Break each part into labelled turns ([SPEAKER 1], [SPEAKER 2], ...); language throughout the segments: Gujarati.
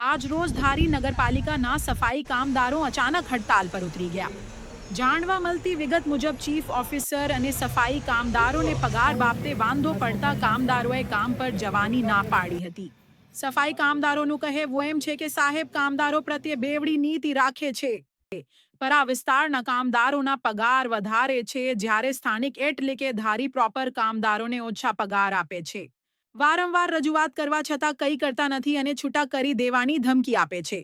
[SPEAKER 1] આજ રોજ ધારી નગરપાલિકાના સફાઈ કામદારો અચાનક હડતાલ પર ઉતરી ગયા. જાણવા મળતી વિગત મુજબ ચીફ ઓફિસર અને સફાઈ કામદારોને પગાર બાબતે વાંધો પડતા કામદારોએ કામ પર જવાની ના પાડી હતી. સફાઈ કામદારોનું કહેવું એમ છે કે સાહેબ, કામદારો પ્રત્યે બેવડી નીતિ રાખે છે. પર આ વિસ્તારના કામદારોના પગાર વધારે છે જ્યારે સ્થાનિક એટલે કે ધારી પ્રોપર કામદારોને ઓછા પગાર આપે છે. વારંવાર રજૂઆત કરવા છતાં કંઈ કરતા નથી અને છૂટા કરી દેવાની ધમકી આપે છે.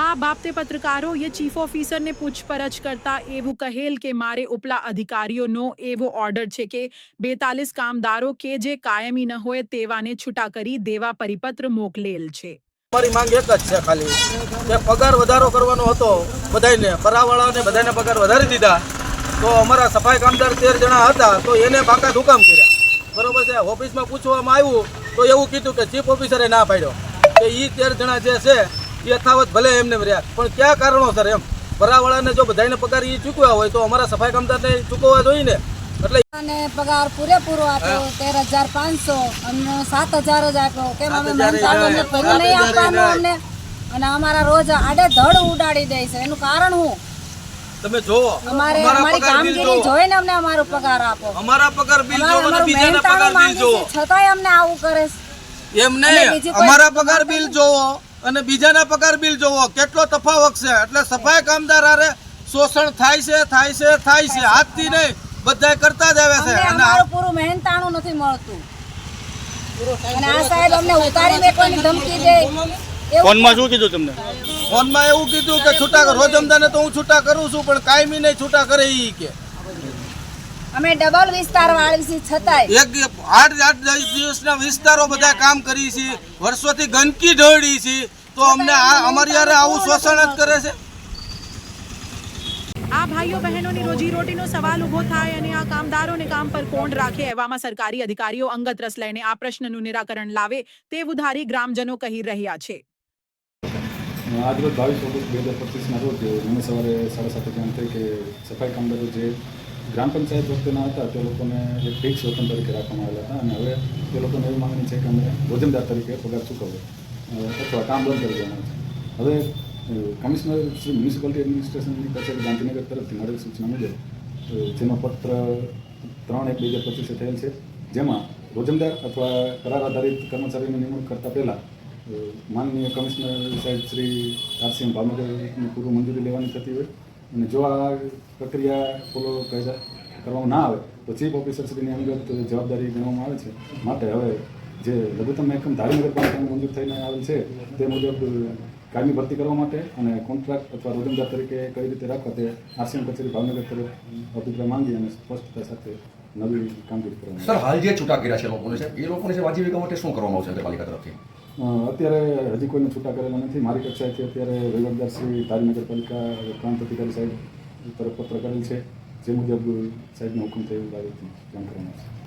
[SPEAKER 1] આ બાબતે પત્રકારોએ ચીફ ઓફિસરને પૂછપરછ કરતા એવું કહેલ કે મારે ઉપલા અધિકારીઓનો એવો ઓર્ડર છે કે બેતાલીસ કામદારો કે જે કાયમી ન હોય તેવાને છૂટા કરી દેવા પરિપત્ર મોકલેલ છે.
[SPEAKER 2] મારી માંગ એક જ છે ખાલી, કે પગાર વધારો કરવાનો હતો બધાને પરાવાળાને બધાને પગાર વધારી દીધા, તો અમારા સફાઈ કામદાર તેર જણા હતા, તો એને બાકાત હુકામ કર્યા. બરોબર છે ઓફિસમાં પૂછવામાં આવ્યું તો એવું કીધું કે ચીફ ઓફિસરે ના પાડ્યો. કે એ તેર જણા જે છે એ યથાવત ભલે એમને રહ્યા પણ કયા કારણોસર એમ? ભરાવાળાને જો બધાને પગાર એ ચૂકવ્યા હોય તો અમારા સફાઈ કામદારને ચૂકવવા જોઈએ ને? એટલે
[SPEAKER 3] અને પગાર પૂરેપૂરો આપ્યો તેર હજાર પાંચસો અને સાત હજાર જ આપ્યો. કેમ અમે મહેનતાણું નહીં આપવાનું અમને. અને અમારા રોજ આડે ધડ ઉડાડી દે છે. એનું કારણ
[SPEAKER 2] તમે જો
[SPEAKER 3] અમારે
[SPEAKER 2] અમારી
[SPEAKER 3] કામગીરી
[SPEAKER 2] જોઈ
[SPEAKER 3] ને અમને અમારો પગાર આપો.
[SPEAKER 2] અમારા પગાર બિલ જો અને બીજાના પગાર બિલ
[SPEAKER 3] જો છતાંય અમને આવું કરે છે.
[SPEAKER 2] એમ નહીં અમારા પગાર બિલ જોવો અને બીજાના પગાર બિલ જોવો કેટલો તફાવત છે. એટલે સફાઈ કામદાર હારે શોષણ થાય છે થાય છે થાય છે. હાથથી નહીં બધા કરતા જ આવે છે. અને
[SPEAKER 3] અમારું પૂરું મહેનતાણું નથી મળતું. અને આ સાહેબ અમને ઉતારી મેકવાની ધમકી દે.
[SPEAKER 4] ફોનમાં શું કીધું તમને?
[SPEAKER 2] ફોનમાં એવું કીધું કે છૂટા રોજમદાને તો હું છૂટા કરું છું પણ કાયમી નહીં છૂટા કરે ઈ કે.
[SPEAKER 3] અમે ડબલ વિસ્તાર વાળી છે છતાંય.
[SPEAKER 2] એક આઠ આઠ દિવસના વિસ્તારો બધા કામ કરી છે વર્ષોથી ગંદકી ઢળી છે તો અમને આ અમારી યારે આવું શોષણ જ કરે છે.
[SPEAKER 1] આ ભાઈઓ બહેનોની રોજીરોટીનો સવાલ ઊભો થાય અને આ કામદારોને કામ પર કોણ રાખે એવામાં સરકારી અધિકારીઓ અંગત રસ લઈને આ પ્રશ્નનું નિરાકરણ લાવે તે ઉધારી ગ્રામજનો કહી રહ્યા છે.
[SPEAKER 5] આજ રોજ બાવીસ ઓગસ્ટ બે હજાર પચીસના રોજ મને સવારે સાડા સાતે જાણ થઈ કે સફાઈ કામદારો જે ગ્રામ પંચાયત વખતેના હતા તે લોકોને એક ફિક્સ વેતન તરીકે રાખવામાં આવેલા હતા. અને હવે તે લોકોને એવી માંગણી છે કે અમે રોજમદાર તરીકે પગાર ચૂકવો અ, અથવા કામ બંધ કરી દેવાના છે. હવે કમિશનર શ્રી મ્યુનિસિપાલિટી એડમિનિસ્ટ્રેશનની કચેરી ગાંધીનગર તરફથી મળેલ સૂચના મુજબ જેનો પત્ર ત્રણ એક બે હજાર પચીસે થયેલ છે જેમાં રોજમદાર અથવા કરાર આધારિત કર્મચારીની નિમણૂક કરતાં પહેલાં માનનીય કમિશનર સાહેબ શ્રી આરસીએમ ભાવનગરની પૂર્વ મંજૂરી લેવાની થતી હોય અને જો આ પ્રક્રિયા ફોલો કરવામાં ના આવે, તો ચીફ ઓફિસર શ્રીની અંગત જવાબદારી ગણવામાં આવે છે. માટે હવે જે લઘુત્તમ મહેકમ ધારી નગરપાલિકાને મંજૂર થઈને આવેલ છે, તે મુજબ કાયમી ભરતી કરવા માટે અને કોન્ટ્રાક્ટ અથવા રોજમદાર તરીકે કઈ રીતે રાખવા તે આરસીએમ કચેરી ભાવનગર તરફ અભિપ્રાય માંગી અને સ્પષ્ટતા સાથે નવી કામગીરી કરવામાં
[SPEAKER 6] સર, હાલ જે છૂટા કર્યા છે લોકોને છે, એ લોકોને છે, વાજબી કામ માટે શું કરવામાં આવશે પાલિકા તરફથી?
[SPEAKER 5] અત્યારે હજી કોઈને છૂટા કરેલા નથી. મારી કક્ષાએથી અત્યારે વહીવટદાર શ્રી તારી પ્રાંત અધિકારી સાહેબ તરફ પત્ર કરેલ છે. જે મુજબ સાહેબનો હુકમ થયો બાબતથી જાણ કરવામાં આવશે.